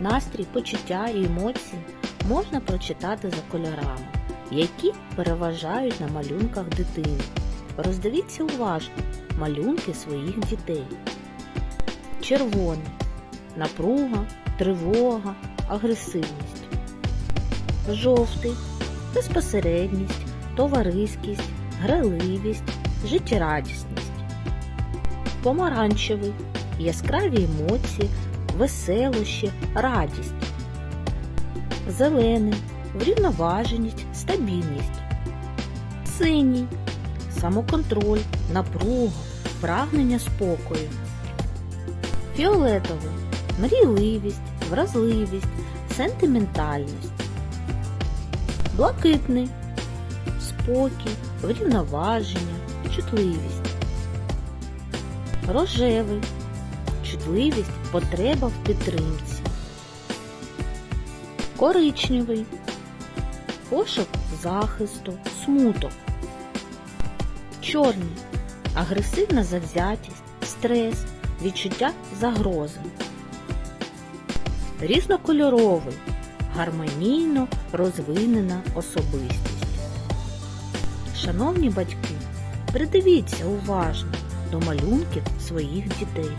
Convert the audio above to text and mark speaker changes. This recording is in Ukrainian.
Speaker 1: Настрій, почуття і емоції можна прочитати за кольорами, які переважають на малюнках дитини. Роздивіться уважно малюнки своїх дітей. Червоний напруга, тривога, агресивність. Жовтий безпосередність, товариськість, граливість, життєрадісність. Помаранчевий яскраві емоції, веселощі, радість. Зелений врівноваженість, стабільність. Синій самоконтроль, напруга, прагнення спокою. Фіолетовий мрійливість, вразливість, сентиментальність. Блакитний спокій, врівноваження, чутливість. Рожевий чутливість, потреба в підтримці. Коричневий пошук захисту, смуток. Чорний агресивна завзятість, стрес, відчуття загрози. Різнокольоровий гармонійно розвинена особистість. Шановні батьки, придивіться уважно до малюнків своїх дітей.